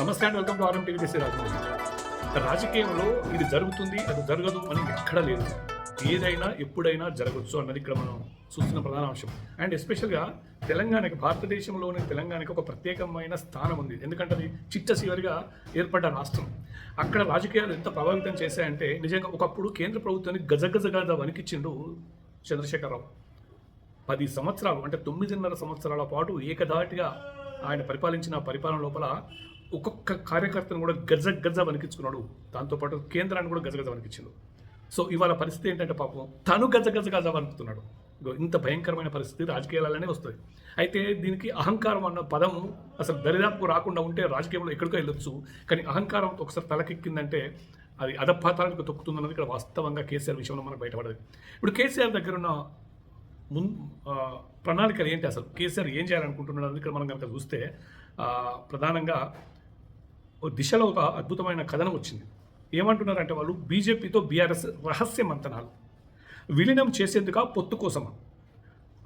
నమస్తే and welcome to RM TV Rajamouli. రాజకీయంలో ఇది జరుగుతుంది అది జరగదు అని ఎక్కడ లేదు. ఏదైనా ఎప్పుడైనా జరగచ్చు అన్నది ఇక్కడ మనం చూస్తున్న ప్రధాన అంశం. అండ్ ఎస్పెషల్గా తెలంగాణకి భారతదేశంలోని తెలంగాణకి ఒక ప్రత్యేకమైన స్థానం ఉంది. ఎందుకంటే అది చిట్ట చివరిగా ఏర్పడ్డ రాష్ట్రం. అక్కడ రాజకీయాలు ఎంత ప్రభావితం చేశాయంటే నిజంగా ఒకప్పుడు కేంద్ర ప్రభుత్వాన్ని గజగజగా వణికిచ్చిండు చంద్రశేఖరరావు. పది సంవత్సరాలు అంటే తొమ్మిదిన్నర సంవత్సరాల పాటు ఏకధాటిగా ఆయన పరిపాలించిన పరిపాలన లోపల ఒక్కొక్క కార్యకర్తను కూడా గజ గజ వణికించుకున్నాడు. దాంతోపాటు కేంద్రాన్ని కూడా గజగజ గజ సో ఇవాళ పరిస్థితి ఏంటంటే పాపం తను గజ గజ గజ వణుకుతున్నాడు. ఇంత భయంకరమైన పరిస్థితి రాజకీయాలనే వస్తుంది. అయితే దీనికి అహంకారం అన్న పదం అసలు దరిదాపు రాకుండా ఉంటే రాజకీయంలో ఎక్కడికో వెళ్ళొచ్చు. కానీ అహంకారం ఒకసారి తలకెక్కిందంటే అది అధపాతానికి తొక్కుతుందన్నది ఇక్కడ వాస్తవంగా కేసీఆర్ విషయంలో మనకు బయటపడదు. ఇప్పుడు కేసీఆర్ దగ్గర ఉన్న మున్ ప్రణాళికలు ఏంటి అసలు? కేసీఆర్ ఏం చేయాలనుకుంటున్నాడు అనేది ఇక్కడ మనం కనుక చూస్తే ప్రధానంగా దిశలో ఒక అద్భుతమైన కథనం వచ్చింది. ఏమంటున్నారంటే వాళ్ళు బీజేపీతో బీఆర్ఎస్ రహస్య మంతనాలు. విలీనం చేసేందుక పొత్తు కోసమా?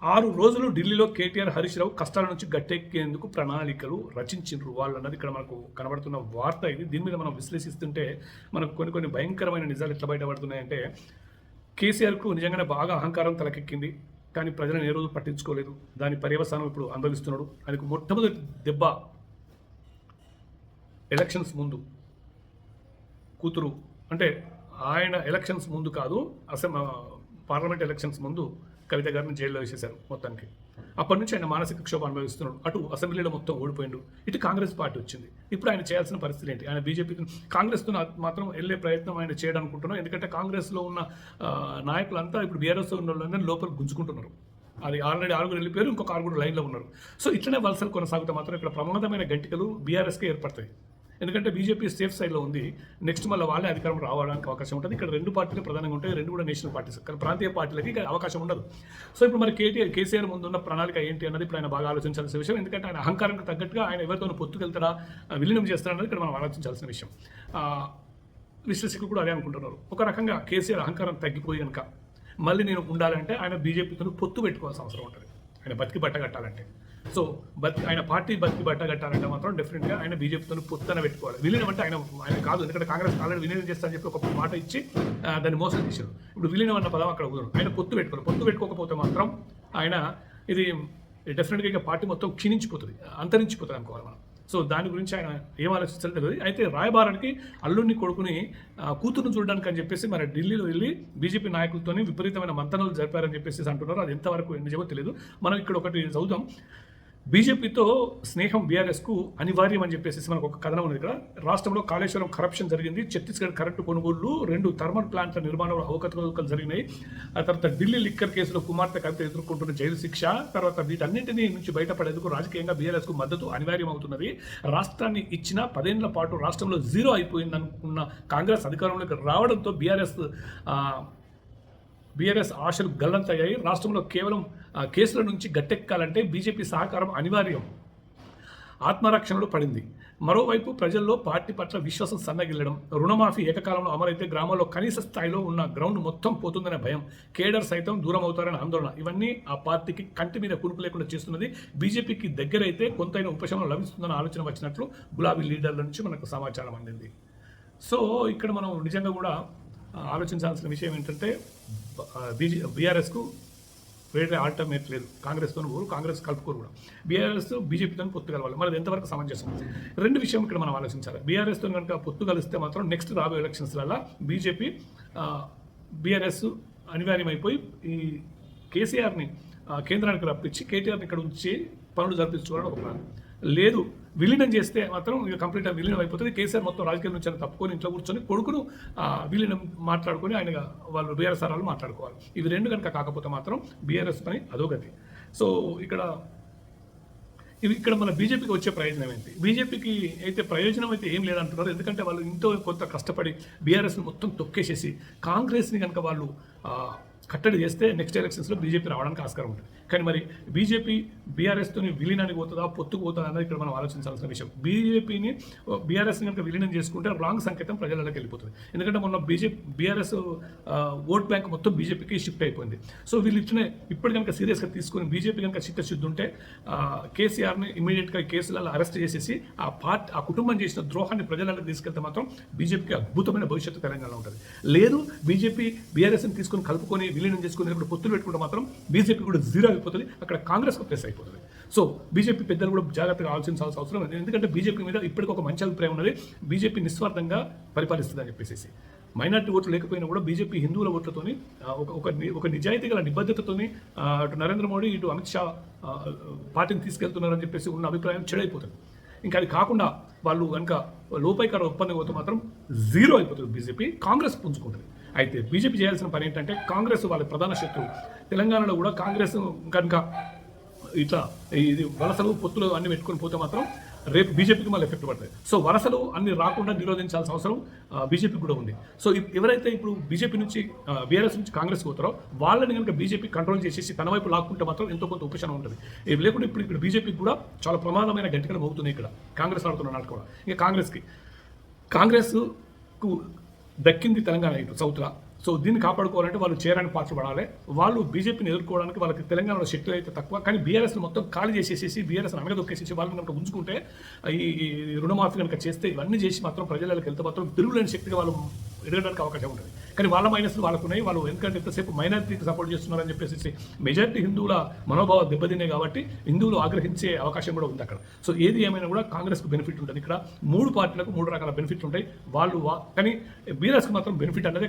ఆరు రోజులు ఢిల్లీలో కేటీఆర్ హరీష్ రావు కష్టాల నుంచి గట్టెక్కేందుకు ప్రణాళికలు రచించిండ్రు వాళ్ళు అన్నది ఇక్కడ మనకు కనబడుతున్న వార్త ఇది. దీని మీద మనం విశ్లేషిస్తుంటే మనకు కొన్ని కొన్ని భయంకరమైన నిజాలు ఎట్లా బయటపడుతున్నాయంటే కేసీఆర్కు నిజంగానే బాగా అహంకారం తలకెక్కింది. కానీ ప్రజలను ఏ రోజు పట్టించుకోలేదు. దాని పర్యవసానం ఇప్పుడు అనుభవిస్తున్నాడు ఆయనకు మొట్టమొదటి దెబ్బ ఎలక్షన్స్ ముందు. కూతురు అంటే ఆయన ఎలక్షన్స్ ముందు కాదు అసెం పార్లమెంట్ ఎలక్షన్స్ ముందు కవిత గారిని జైల్లో వేసేశారు మొత్తానికి. అప్పటి నుంచి ఆయన మానసిక క్షోభ అనుభవిస్తున్నాడు. అటు అసెంబ్లీలో మొత్తం ఓడిపోయిండు. ఇటు కాంగ్రెస్ పార్టీ వచ్చింది. ఇప్పుడు ఆయన చేయాల్సిన పరిస్థితి ఏంటి? ఆయన బీజేపీ కాంగ్రెస్తో మాత్రం వెళ్ళే ప్రయత్నం ఆయన చేయడానుకుంటున్నాం. ఎందుకంటే కాంగ్రెస్లో ఉన్న నాయకులంతా ఇప్పుడు బీఆర్ఎస్ ఉన్న వాళ్ళందరినీ లోపల గుంజుకుంటున్నారు. అది ఆల్రెడీ ఆరుగురు వెళ్ళిపోయారు. ఇంకొక ఆరుగురు లైన్లో ఉన్నారు. సో ఇట్లనే వలసలు కొనసాగితే మాత్రం ఇక్కడ ప్రమాదమైన గంటికలు బీఆర్ఎస్కే ఏర్పడతాయి. ఎందుకంటే బీజేపీ సేఫ్ సైడ్లో ఉంది. నెక్స్ట్ మళ్ళీ వాళ్ళే అధికారం రావడానికి అవకాశం ఉంటుంది. ఇక్కడ రెండు పార్టీలు ప్రధానంగా ఉంటాయి. రెండు కూడా నేషనల్ పార్టీస్. కానీ ప్రాంతీయ పార్టీలకి ఇక్కడ అవకాశం ఉండదు. సో ఇప్పుడు మరి కేటీఆర్ కేసీఆర్ ముందున్న ప్రణాళిక ఏంటి అన్నది ఇప్పుడు ఆయన బాగా ఆలోచించాల్సిన విషయం. ఎందుకంటే ఆయన అహంకారానికి తగ్గట్టుగా ఆయన ఎవరితోనూ పొత్తుకెళ్తారా విలీనం చేస్తాడా ఇక్కడ మనం ఆలోచించాల్సిన విషయం. విశ్లేషకులు కూడా అదే అనుకుంటున్నారు. ఒక రకంగా కేసీఆర్ అహంకారం తగ్గిపోయి కనుక మళ్ళీ నేను ఉండాలంటే ఆయన బీజేపీతో పొత్తు పెట్టుకోవాల్సిన అవసరం ఉంటుంది. ఆయన బతికి బట్ట కట్టాలంటే సో బతి ఆయన పార్టీ బతికి బట్టగట్టాలంటే మాత్రం డెఫినెట్గా ఆయన బీజేపీతో పొత్తున పెట్టుకోవాలి. విలీనం అంటే ఆయన ఆయన కాదు. ఎందుకంటే కాంగ్రెస్ ఆల్రెడీ విలీనం చేస్తారని చెప్పి ఒక మాట ఇచ్చి దాన్ని మోసం చేశారు. ఇప్పుడు విలీనం అన్న పదం అక్కడ కుదరదు ఆయన పొత్తు పెట్టుకోవాలి. పొత్తు పెట్టుకోకపోతే మాత్రం ఆయన ఇది డెఫినెట్గా ఇక పార్టీ మొత్తం క్షీణించిపోతుంది. అంతరించిపోతుంది అనుకోవాలి మనం. సో దాని గురించి ఆయన ఏం ఆలోచించాలో తెలియదు. అయితే రాయబారానికి అల్లుడిని కొడుకుని కూతురుని చూడడానికి అని చెప్పేసి మరి ఢిల్లీలో వెళ్ళి బీజేపీ నాయకులతోని విపరీతమైన మంతనాలు జరిపారని చెప్పేసి అంటున్నారు. అది ఎంతవరకు నిజమో తెలియదు. మనం ఇక్కడ ఒకటి చదువుతాం బీజేపీతో స్నేహం బీఆర్ఎస్కు అనివార్యం అని చెప్పేసి మనకు ఒక కథనం ఉంది ఇక్కడ. రాష్ట్రంలో కాళేశ్వరం కరప్షన్ జరిగింది. ఛత్తీస్గఢ్ కరెంటు కొనుగోళ్ళు రెండు థర్మల్ ప్లాంట్ల నిర్మాణంలో అవకతవకలు జరిగినాయి. ఆ తర్వాత ఢిల్లీ లిక్కర్ కేసులో కుమార్తె కవిత ఎదుర్కొంటున్న జైలు శిక్ష తర్వాత వీటన్నింటినీ నుంచి బయటపడేందుకు రాజకీయంగా బీఆర్ఎస్కు మద్దతు అనివార్యం అవుతున్నది. రాష్ట్రాన్ని ఇచ్చిన పదేళ్ళ పాటు రాష్ట్రంలో జీరో అయిపోయిందనుకున్న కాంగ్రెస్ అధికారంలోకి రావడంతో బీఆర్ఎస్ బీఆర్ఎస్ ఆశలు గల్లంతయ్యాయి. రాష్ట్రంలో కేవలం కేసుల నుంచి గట్టెక్కాలంటే బీజేపీ సహకారం అనివార్యం. ఆత్మరక్షణలో పడింది. మరోవైపు ప్రజల్లో పార్టీ పట్ల విశ్వాసం సన్నగిల్లడం రుణమాఫీ ఏకకాలంలో అమలైతే గ్రామాల్లో కనీస స్థాయిలో ఉన్న గ్రౌండ్ మొత్తం పోతుందనే భయం కేడర్ సైతం దూరం అవుతారనే ఆందోళన. ఇవన్నీ ఆ పార్టీకి కంటి మీద కురుపు లేకుండా చేస్తున్నది. బీజేపీకి దగ్గరైతే కొంతైనా ఉపశమనం లభిస్తుందన్న ఆలోచన వచ్చినట్లు గులాబీ లీడర్ల నుంచి మనకు సమాచారం అందింది. సో ఇక్కడ మనం నిజంగా కూడా ఆలోచించాల్సిన విషయం ఏంటంటే బీజే బీఆర్ఎస్కు వేరే ఆల్టర్నేట్ లేదు. కాంగ్రెస్తో ఊరు కాంగ్రెస్ కలుపుకోరు కూడా. బీఆర్ఎస్ బీజేపీతో పొత్తు కలవాలి. మరి ఎంతవరకు సమంజసం? రెండు విషయం ఇక్కడ మనం ఆలోచించాలి. బీఆర్ఎస్తో కనుక పొత్తు కలిస్తే మాత్రం నెక్స్ట్ రాబోయే ఎలక్షన్స్లలో బీజేపీ బీఆర్ఎస్ అనివార్యమైపోయి ఈ కేసీఆర్ని కేంద్రానికి రప్పించి కేటీఆర్ని ఇక్కడ ఉంచి పనులు జరిపించుకోవాలని ఒక ప్లాన్. లేదు విలీనం చేస్తే మాత్రం ఇక కంప్లీట్గా విలీనం అయిపోతుంది. కేసీఆర్ మొత్తం రాజకీయం నుంచి తప్పుకొని ఇంట్లో కూర్చొని కొడుకును విలీనం మాట్లాడుకొని ఆయన వాళ్ళు బీఆర్ఎస్ వాళ్ళు మాట్లాడుకోవాలి. ఇవి రెండు కనుక కాకపోతే మాత్రం బీఆర్ఎస్ పని అధోగతి. సో ఇక్కడ ఇవి ఇక్కడ మన బీజేపీకి వచ్చే ప్రయోజనం ఏంటి? బీజేపీకి అయితే ప్రయోజనం అయితే ఏం లేదంటున్నారు. ఎందుకంటే వాళ్ళు ఎంతో కొంత కష్టపడి బీఆర్ఎస్ని మొత్తం తొక్కేసేసి కాంగ్రెస్ని కనుక వాళ్ళు కట్టడి చేస్తే నెక్స్ట్ ఎలక్షన్స్లో బీజేపీ రావడానికి ఆస్కారం ఉంటుంది. కానీ మరి బీజేపీ బీఆర్ఎస్తోని విలీనానికి పోతుందా పొత్తుకు పోతుందా అన్నది ఇక్కడ మనం ఆలోచించాల్సిన విషయం. బీజేపీని బీఆర్ఎస్ని కనుక విలీనం చేసుకుంటే రాంగ్ సంకేతం ప్రజలలోకి వెళ్ళిపోతుంది. ఎందుకంటే మొన్న బీజేపీ బీఆర్ఎస్ ఓట్ బ్యాంక్ మొత్తం బీజేపీకి షిఫ్ట్ అయిపోయింది. సో వీళ్ళు ఇచ్చిన ఇప్పుడు కనుక సీరియస్గా తీసుకుని బీజేపీ కనుక చిత్తశుద్ధి ఉంటే కేసీఆర్ని ఇమీడియట్గా కేసులలో అరెస్ట్ చేసేసి ఆ పార్ట్ ఆ కుటుంబం చేసిన ద్రోహాన్ని ప్రజలకు తీసుకెళ్తే మాత్రం బీజేపీకి అద్భుతమైన భవిష్యత్తు తెలంగాణలో ఉంటుంది. లేదు బీజేపీ బీఆర్ఎస్ని తీసుకొని కలుపుకొని విలీనం చేసుకుని పొత్తులు పెట్టుకుంటే మాత్రం బీజేపీ కూడా జీరో అయిపోతుంది అక్కడ కాంగ్రెస్ ప్లేస్ అయిపోతుంది. సో బీజేపీ పెద్దలు కూడా జాగ్రత్తగా ఆలోచించాల్సిన అవసరం ఉంది ఎందుకంటే బీజేపీ మీద ఇప్పటికి ఒక మంచి అభిప్రాయం ఉన్నది. బీజేపీ నిస్వార్థంగా పరిపాలిస్తుందని చెప్పేసి. మైనార్టీ ఓట్లు లేకపోయినా కూడా బీజేపీ హిందువుల ఓట్లతోని ఒక ఒక ఒక నిజాయితీ గల నిబద్ధతతోని అటు నరేంద్ర మోడీ ఇటు అమిత్ షా పార్టీని తీసుకెళ్తున్నారని చెప్పేసి ఉన్న అభిప్రాయం చెడైపోతుంది. ఇంకా అది కాకుండా వాళ్ళు కనుక లోపైకార ఒప్పందం పోతే మాత్రం జీరో అయిపోతుంది బీజేపీ. కాంగ్రెస్ పుంజుకుంటుంది. అయితే బీజేపీ చేయాల్సిన పని ఏంటంటే కాంగ్రెస్ వాళ్ళ ప్రధాన శత్రువు. తెలంగాణలో కూడా కాంగ్రెస్ కనుక ఇట్లా ఇది వలసలు పొత్తులు అన్ని పెట్టుకొని పోతే మాత్రం రేపు బీజేపీకి మళ్ళీ ఎఫెక్ట్ పడుతుంది సో వలసలు అన్ని రాకుండా నిరోధించాల్సిన అవసరం బీజేపీకి కూడా ఉంది. సో ఎవరైతే ఇప్పుడు బీజేపీ నుంచి బీఆర్ఎస్ నుంచి కాంగ్రెస్ పోతారో వాళ్ళని కనుక బీజేపీ కంట్రోల్ చేసేసి తన వైపు లాక్కుంటే మాత్రం ఎంతో కొంత ఉపశమనం ఉంటుంది. లేకుంటే ఇప్పుడు ఇక్కడ బీజేపీకి కూడా చాలా ప్రమాదమైన గంటకలు మోగుతున్నాయి ఇక్కడ. కాంగ్రెస్ ఆడుతున్న నాటకం. ఇంకా కాంగ్రెస్కి కాంగ్రెస్కు దక్కింది తెలంగాణ ఇటు సౌత్లో. సో దీన్ని కాపాడుకోవాలంటే వాళ్ళు చేరని పాత్ర పడాలి. వాళ్ళు బీజేపీని ఎదుర్కోవడానికి వాళ్ళకి తెలంగాణలో శక్తులు అయితే తక్కువ. కానీ బీఆర్ఎస్ని మొత్తం ఖాళీ చేసేసేసి బీఆర్ఎస్ అనగదొక్కేసేసి వాళ్ళని కనుక ఉంచుకుంటే ఈ ఈ రుణమాఫీ కనుక చేస్తే ఇవన్నీ చేసి మాత్రం ప్రజలకు వెళ్తే మాత్రం తిరుగులేని శక్తిగా వాళ్ళు ఎదగడానికి అవకాశం ఉంటుంది. కానీ వాళ్ళ మైనస్లు వాళ్ళకు ఉన్నాయి వాళ్ళు ఎందుకంటే ఎంతసేపు మైనారిటీకి సపోర్ట్ చేస్తున్నారని చెప్పేసి మెజారిటీ హిందువుల మనోభావం దెబ్బతినే కాబట్టి హిందువులు ఆగ్రహించే అవకాశం కూడా ఉంది అక్కడ. సో ఏది ఏమైనా కూడా కాంగ్రెస్కు బెనిఫిట్ ఉంటుంది. ఇక్కడ మూడు పార్టీలకు మూడు రకాల బెనిఫిట్లు ఉంటాయి. వాళ్ళు కానీ బీఆర్ఎస్కి మాత్రం బెనిఫిట్ అనేది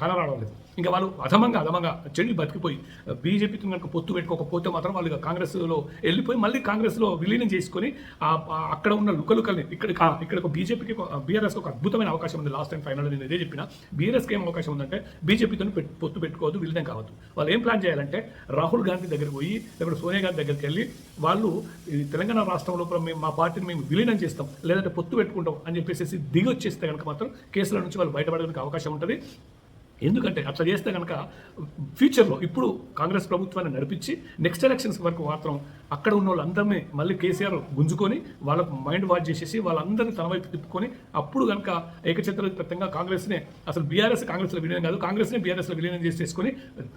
కనరావడం లేదు ఇంకా వాళ్ళు అధమంగా అధమంగా చెడి బతికిపోయి బీజేపీతో కనుక పొత్తు పెట్టుకోకపోతే మాత్రం వాళ్ళు కాంగ్రెస్లో వెళ్ళిపోయి మళ్ళీ కాంగ్రెస్లో విలీనం చేసుకొని అక్కడ ఉన్న లుకలుకల్ని ఇక్కడ ఇక్కడ ఒక బీజేపీకి బీఆర్ఎస్ ఒక అద్భుతమైన అవకాశం ఉంది. లాస్ట్ టైం ఫైనల్ నేను ఇదే చెప్పిన. కాంగ్రెస్కి ఏం అవకాశం ఉందంటే బీజేపీతో పొత్తు పెట్టుకోవద్దు విలీనం కావద్దు. వాళ్ళు ఏం ప్లాన్ చేయాలంటే రాహుల్ గాంధీ దగ్గరికి పోయి లేకపోతే సోనియా గాంధీ దగ్గరికి వెళ్ళి వాళ్ళు ఈ తెలంగాణ రాష్ట్రంలో మేము మా పార్టీని మేము విలీనం చేస్తాం లేదంటే పొత్తు పెట్టుకుంటాం అని చెప్పేసి దిగి వచ్చేస్తే కనుక మాత్రం కేసుల నుంచి వాళ్ళు బయటపడడానికి అవకాశం ఉంటుంది. ఎందుకంటే అట్లా చేస్తే కనుక ఫ్యూచర్లో ఇప్పుడు కాంగ్రెస్ ప్రభుత్వాన్ని నడిపించి నెక్స్ట్ ఎలక్షన్స్ వరకు మాత్రం అక్కడ ఉన్న వాళ్ళందరినీ మళ్ళీ కేసీఆర్ గుంజుకొని వాళ్ళ మైండ్ వాష్ చేసేసి వాళ్ళందరినీ తన వైపు తిప్పుకొని అప్పుడు కనుక ఏకచిత్రప్రతంగా కాంగ్రెస్నే అసలు బీఆర్ఎస్ కాంగ్రెస్లో విలీనం కాదు కాంగ్రెస్నే బీఆర్ఎస్లో విలీనం చేసేసుకొని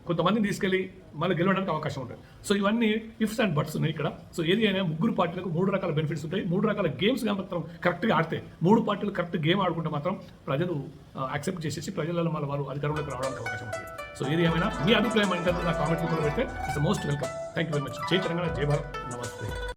కొంతమందిని తీసుకెళ్ళి మళ్ళీ గెలవడానికి అవకాశం ఉంటుంది. సో ఇవన్నీ ఇఫ్స్ అండ్ బట్స్ ఉన్నాయి ఇక్కడ. సో ఏది అయినా ముగ్గురు పార్టీలకు మూడు రకాల బెనిఫిట్స్ ఉంటాయి. మూడు రకాల గేమ్స్ మాత్రం కరెక్ట్గా ఆడితే మూడు పార్టీలు కరెక్ట్ గేమ్ ఆడుకుంటే మాత్రం ప్రజలు యాక్సెప్ట్ చేసేసి ప్రజలలో మళ్ళీ వాళ్ళు అధికారంలోకి రావడానికి అవకాశం ఉంటుంది. సో ఏది ఏమైనా మీ అభిప్రాయం ఏంటంటే నా కామెంట్ కూడా పెట్టే it's most welcome thank you very much జై తెలంగాణ జై భారత్. నమస్తే.